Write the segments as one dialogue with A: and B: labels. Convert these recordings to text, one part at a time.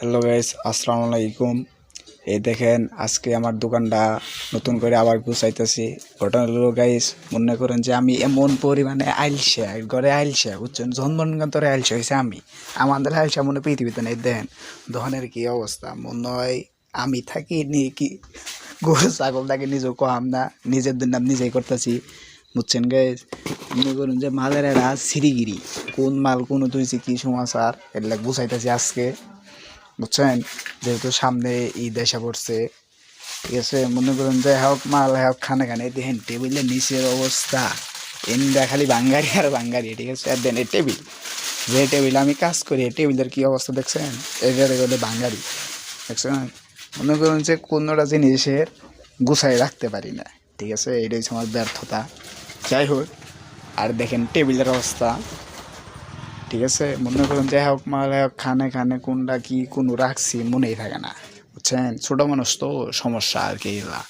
A: Hello guys, আসসালামু আলাইকুম। এই দেখেন, আজকে আমার দোকানটা নতুন করে আবার গুছাইতেছি। ঘটনা হলো গাইস, মনে করেন যে আমি এমন পরিমাণে আইলসে, ঘরে আইলসে, বুঝছেন? জন্মনগন্তরে আইলসে হয়েছে আমি। আমাদের আইলসা মনে পৃথিবীতে নেই। দেখেন দোকানের কি অবস্থা? মনে হয় আমি থাকি নি কি? গরু, ছাগল থাকি নিজেও কম না, নিজের নাম নিজেই করতেছি, বুঝছেন গাইস? মনে করুন যে মালের এরা সিরিগিরি। কোন মাল, কোন তুইছি কি সমাচার এগুলা গুছাইতেছি আজকে। বুঝছেন? যেহেতু সামনে ঈদ এসে পড়ছে, ঠিক আছে? মনে করুন যে হোক, মাল হোক, খানে খানে দেখেন টেবিলের নিচের অবস্থা। এনরা খালি বাঙ্গারি আর বাঙ্গারি ঠিক আছে? আর দেন এই টেবিল। যে টেবিল আমি কাজ করি, এই টেবিলের কী অবস্থা দেখছেন? এটারে বলে বাঙ্গারি দেখছেন? মনে করুন যে কোনোটা জিনিসের গুছাই রাখতে পারি না, ঠিক আছে? এটাই হচ্ছে আমার ব্যর্থতা। যাই হোক, আর দেখেন টেবিলের অবস্থা। ঠিক আছে? মনে করেন যাই হোক মাল হোক খানে খানে কোনটা কি কোনো রাখছি মনেই থাকে না। বুঝছেন? ছোটো মানুষ তো সমস্যা আর কি এগুলা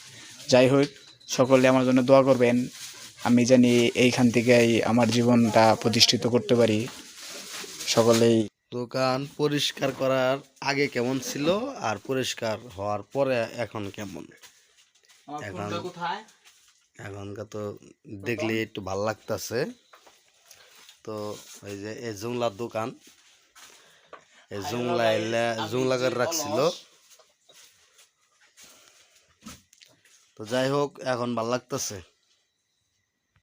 A: যাই হোক সকলে আমার জন্য দোয়া করবেন। আমি জানি এইখান থেকেই আমার জীবনটা প্রতিষ্ঠিত করতে পারি। সকলেই
B: দোকান পরিষ্কার করার আগে কেমন ছিল আর পরিষ্কার হওয়ার পরে এখন কেমন? এখন এখনকার তো দেখলে একটু ভালো লাগতাছে। তো এই যে এই জুংলার দোকান। এই জুংলা এলে জুংলা করে রাখছিল। তো যাই হোক এখন ভালো লাগতেছে।